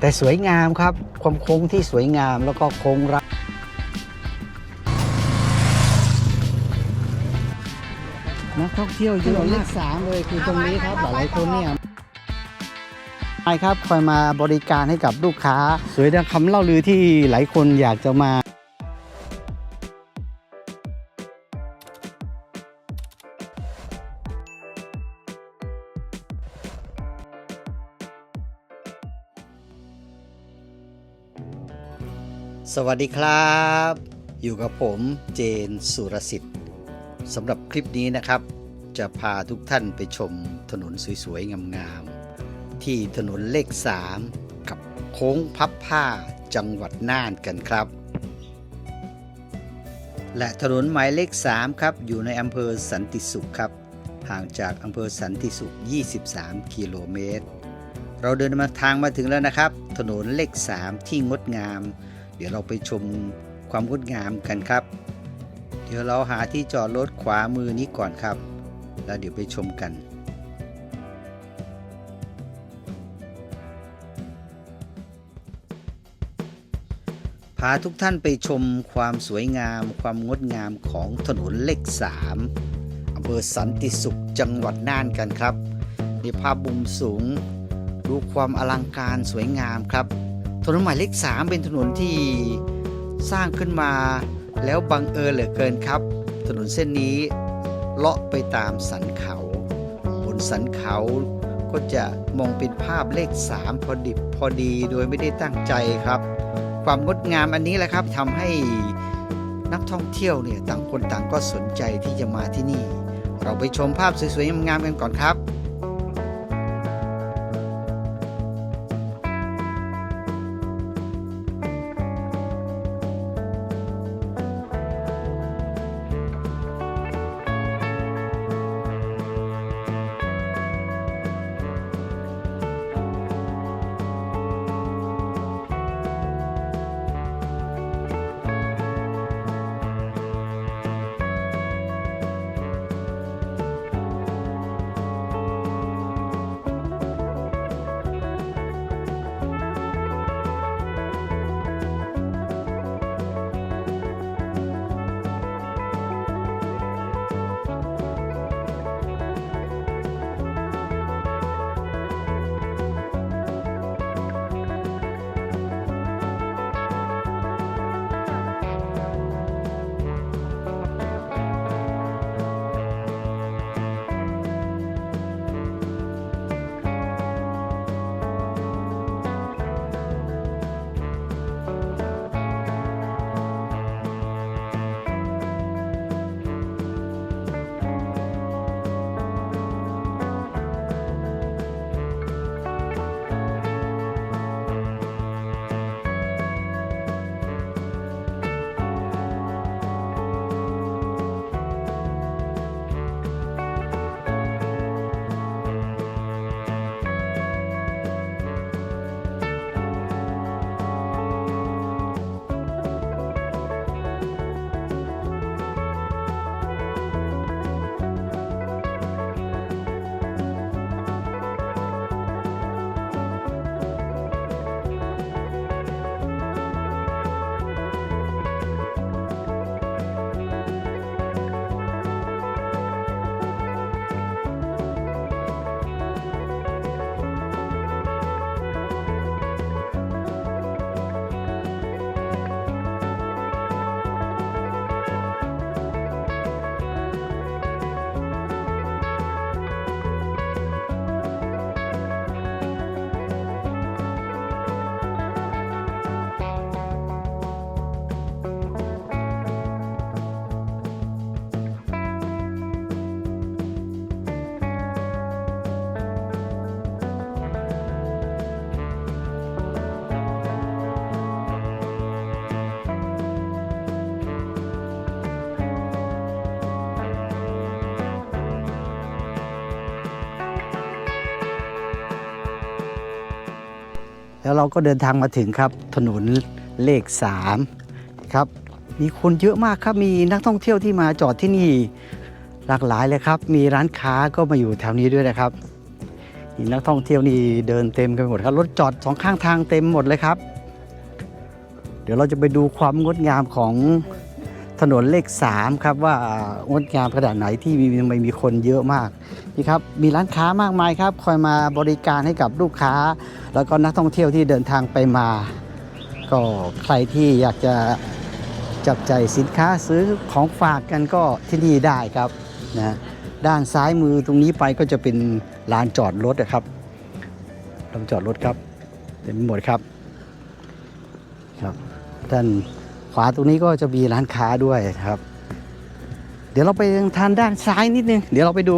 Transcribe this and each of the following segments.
แต่สวยงามครับ ความโค้งที่สวยงามแล้วก็โค้งรักนักท่องเที่ยวเยอะเลขสามเลยคือตรงนี้ครับหลายๆคนเนี่ยใช่ครับคอยมาบริการให้กับลูกค้า สวยดังคำเล่าลือที่หลายคนอยากจะมา สวัสดีครับ อยู่กับผมเจนสุรสิทธิ์สำหรับคลิปนี้นะครับ จะพาทุกท่านไปชมถนนสวยๆ งามๆ ที่ถนนเลข 3 กับโค้งพับผ้าจังหวัดน่านกันครับ และถนนหมายเลข 3 ครับ อยู่ในอำเภอสันติสุขครับ ห่างจากอำเภอสันติสุข 23 กิโลเมตร เราเดินมาทางมาถึงแล้วนะครับ ถนนเลข 3 ที่งดงาม เดี๋ยวเราไปชมความงดงามกันครับ เดี๋ยวเราหาที่จอดรถขวามือนี้ก่อนครับ แล้วเดี๋ยวไปชมกัน พาทุกท่านไปชมความสวยงาม ความงดงามของถนนเลข3อำเภอสันติสุขจังหวัดน่านกันครับในภาพมุมสูง ดูความอลังการสวยงามครับ ถนนหมายเลข 3 เป็นถนนที่สร้างขึ้นมาแล้วบังเอิญเหลือเกินครับ ถนนเส้นนี้เลาะไปตามสันเขา บนสันเขาก็จะมองเป็นภาพเลข 3 พอดิบพอดีโดยไม่ได้ตั้งใจครับ ความงดงามอันนี้แหละครับทำให้นักท่องเที่ยวเนี่ยต่างคนต่างก็สนใจที่จะมาที่นี่ เราไปชมภาพสวยๆงามๆกันก่อนครับ แล้วเราก็เดินทางมาถึงครับ ถนนเลข3ครับ มีคนเยอะมากครับ มีนักท่องเที่ยวที่มาจอดที่นี่หลากหลายเลยครับ มีร้านค้าก็มาอยู่แถวนี้ด้วยนะครับนี่นักท่องเที่ยวนี่เดินเต็มกันหมดครับ รถจอดสองข้างทางเต็มหมดเลยครับ เดี๋ยวเราจะไปดูความงดงามของ ถนนเลข 3 ครับว่างดงามขนาดไหนที่มีทำไมมีคนเยอะมากนี่ครับมีร้านค้ามากมายครับ คอยมาบริการให้กับลูกค้า แล้วก็นักท่องเที่ยวที่เดินทางไปมา ก็ใครที่อยากจะจับใจสินค้าซื้อของฝากกันก็ที่นี่ได้ครับนะด้านซ้ายมือตรงนี้ไปก็จะเป็นลานจอดรถนะครับลานจอดรถครับเต็มหมดครับครับด้าน ขวาตรงนี้ก็จะมีร้านค้าด้วยครับ เดี๋ยวเราไปทางด้านซ้ายนิดนึง เดี๋ยวเราไปดู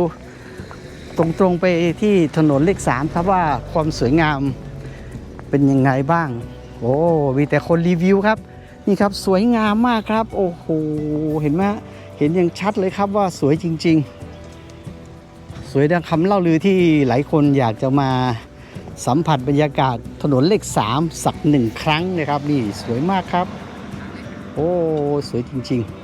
ตรงๆไปที่ถนนเลขสามครับว่าความสวยงามเป็นยังไงบ้าง โอ้มีแต่คนรีวิวครับ นี่ครับสวยงามมากครับ โอ้โหเห็นไหมเห็นอย่างชัดเลยครับว่าสวยจริง ๆ สวยดังคำเล่าลือที่หลายคนอยากจะมาสัมผัสบรรยากาศถนนเลขสามสักหนึ่งครั้งนะครับนี่สวยมากครับ โอ้ สวยจริง ๆ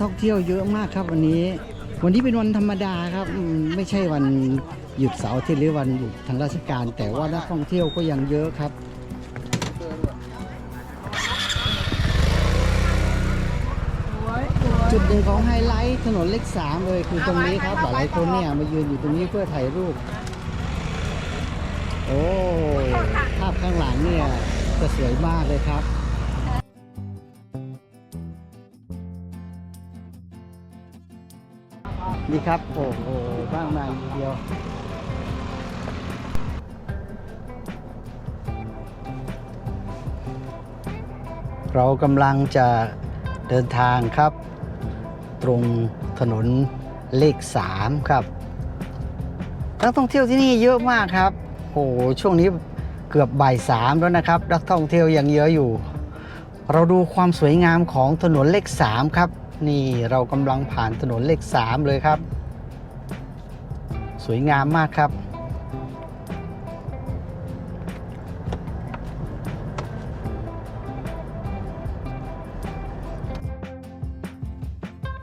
ท่องเที่ยวเยอะมากครับวันนี้ วันนี้เป็นวันธรรมดาครับไม่ใช่วันหยุดเสาร์อาทิตย์หรือวันหยุดทางราชการ แต่ว่านักท่องเที่ยวก็ยังเยอะครับจุดหนึ่งของไฮไลท์ถนนเล็กสามเลยคือตรงนี้ครับหลายคนเนี่ยมายืนอยู่ตรงนี้เพื่อถ่ายรูป โอ้ภาพข้างหลังเนี่ยจะสวยมากเลยครับีครับ โอ้โหบ้างมาทีเดียว เรากำลังจะเดินทางครับ ตรงถนนเลข3ครับนักท่องเที่ยวที่นี่เยอะมากครับโอ้โหช่วงนี้เกือบบ่ายสามแล้วนะครับนักท่องเที่ยวยังเยอะอยู่ เราดูความสวยงามของถนนเลข3ครับ นี่เรากำลังผ่านถนนเลข 3 เลยครับ สวยงามมากครับ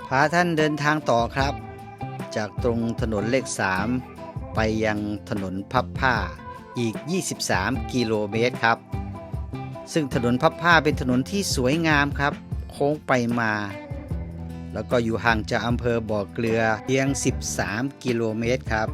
พาท่านเดินทางต่อครับ จากตรงถนนเลข 3 ไปยังถนนพับผ้าอีก 23 กิโลเมตรครับ ซึ่งถนนพับผ้าเป็นถนนที่สวยงามครับ โค้งไปมา แล้วก็อยู่ห่างจากอำเภอบ่อเกลือเพียง 13 กิโลเมตรครับ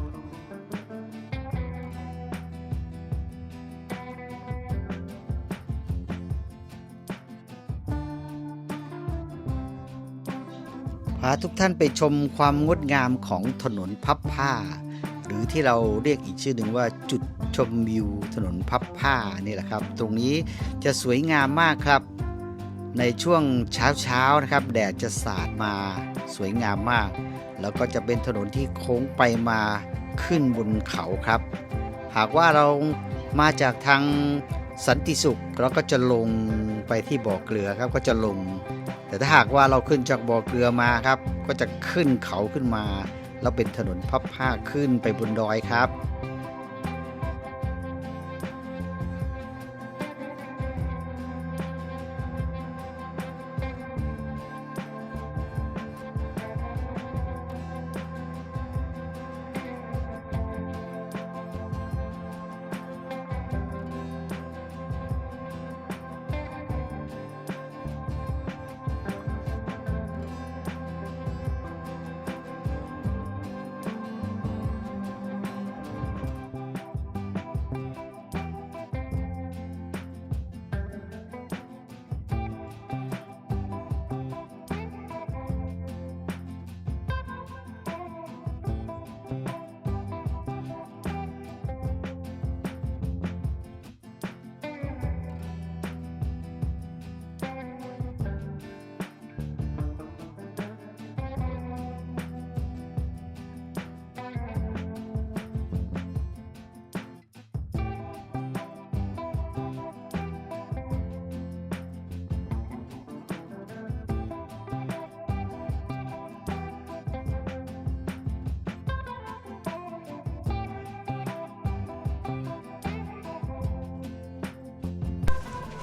พาทุกท่านไปชมความงดงามของถนนพับผ้า หรือที่เราเรียกอีกชื่อหนึ่งว่าจุดชมวิวถนนพับผ้านี่แหละครับ ตรงนี้จะสวยงามมากครับ ในช่วงเช้าเช้าๆนะครับ แดดจะสาดมาสวยงามมาก แล้วก็จะเป็นถนนที่โค้งไปมาขึ้นบนเขาครับ หากว่าเรามาจากทางสันติสุขเราก็จะลงไปที่บ่อเกลือครับก็จะลง แต่ถ้าหากว่าเราขึ้นจากบ่อเกลือมาครับ ก็จะขึ้นเขาขึ้นมา แล้วเป็นถนนพับผ้าขึ้นไปบนดอยครับ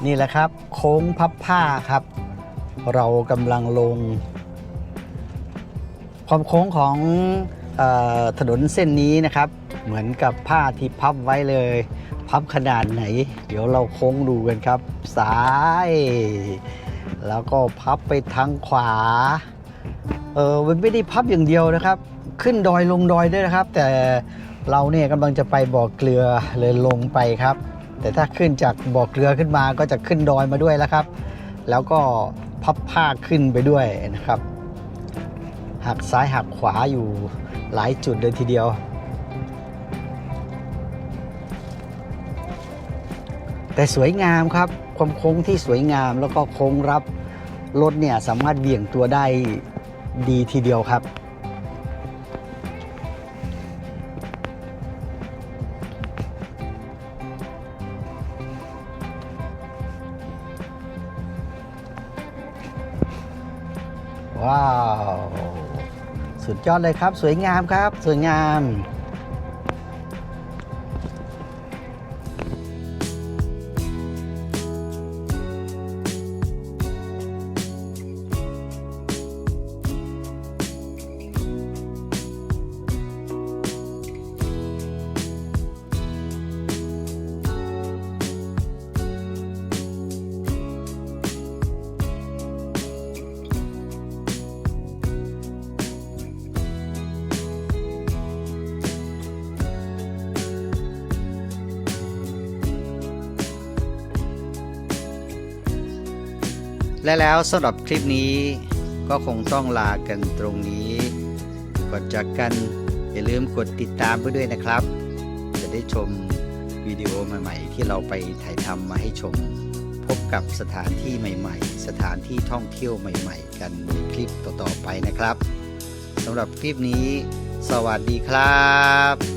นี่แหละครับ โค้งพับผ้าครับ เรากำลังลง ความโค้งของออถนนเส้นนี้นะครับ เหมือนกับผ้าที่พับไว้เลย พับขนาดไหน เดี๋ยวเราโค้งดูกันครับ ซ้าย แล้วก็พับไปทางขวาเออมันไม่ได้พับอย่างเดียวนะครับ ขึ้นดอยลงดอยด้วยนะครับ แต่เราเนี่ยกำลังจะไปบ่อเกลือเลยลงไปครับ แต่ถ้าขึ้นจากบ่อเกลือขึ้นมาก็จะขึ้นดอยมาด้วยแล้วครับ แล้วก็พับผ้าขึ้นไปด้วยนะครับหักซ้ายหักขวาอยู่หลายจุดเลยทีเดียว แต่สวยงามครับความโค้งที่สวยงามแล้วก็โค้งรับรถเนี่ยสามารถเบี่ยงตัวได้ดีทีเดียวครับ ว้าว สุดยอดเลยครับ สวยงามครับ สวยงาม และแล้วสำหรับคลิปนี้ก็คงต้องลากันตรงนี้ก่อนจากกันอย่าลืมกดติดตามไปด้วยนะครับ จะได้ชมวิดีโอใหม่ ๆ ที่เราไปถ่ายทำมาให้ชม พบกับสถานที่ใหม่ ๆ สถานที่ท่องเที่ยวใหม่ ๆ กันในคลิปต่อๆไปนะครับสำหรับคลิปนี้ สวัสดีครับ